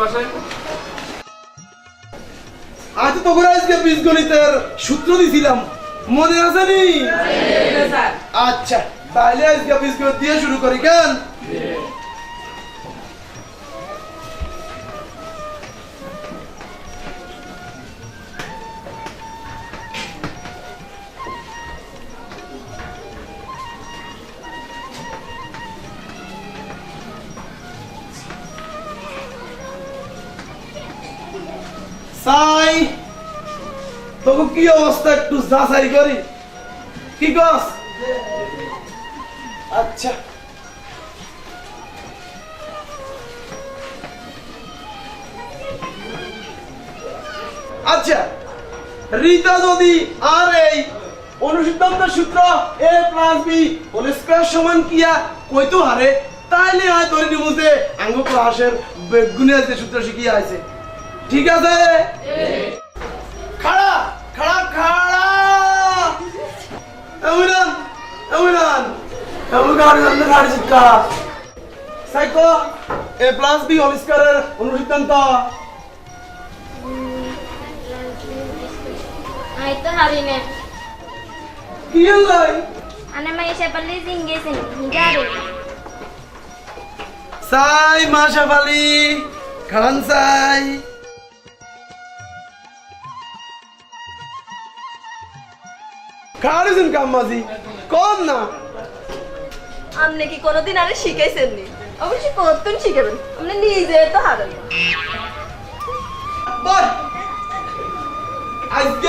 বসেন আজ তো করে আজকে বীজগণিতের সূত্র দিছিলাম। মনে আছে নি? স্যার আচ্ছা তাহলে আজকে বীজগণিত দিয়ে শুরু করি কেন? সাই তবু কি অবস্থা একটু যাচাই করি? কি কস? আচ্ছা। আচ্ছা। রিতা যদি আর এই অনুসিদ্ধান্ত সূত্র A plus B whole square সমান কিয়া কইতো হারে। তাইলে হয় ধরে নিব যে আঙ্গ ক্লাসের বেগুনের যে সূত্র শিখিয়ে আছে ঠিক আছে খাড়া খাড়া খাড়া এমরান এমরান এমন গাড়ি আনতে গাড়ি শিক্ষা সাইকো এ প্লাস বি হোল স্কয়ারের অনুসিদ্ধান্ত ito harine. কি লাই may isa pala singgisin? Hingari. সাই মাশাফ আলী খান সাই খাড়িছেন কাম্মাজি কম না। আপনি কি কোনোদিন আরে শিখাইছেন নি অবশ্যই কতক্ষণ শিখাবেন? আপনি নিজে তো হারান। বল। আজকে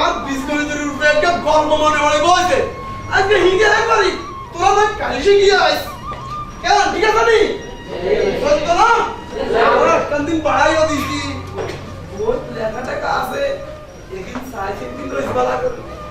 আর বিস্কুটের রূপে একটা গল্প মনে মনে বলছে। আজকে হিগে হ্যাঁ করি তোরা না কালি শিখিয়ে আইস। কেন ঠিক আছে নি? সত্য না? আমরা একটা দিন বাড়াইও দিছি। বহুত লেখা টাকা আছে একদিন সাইজ একদিন ইসবালা করে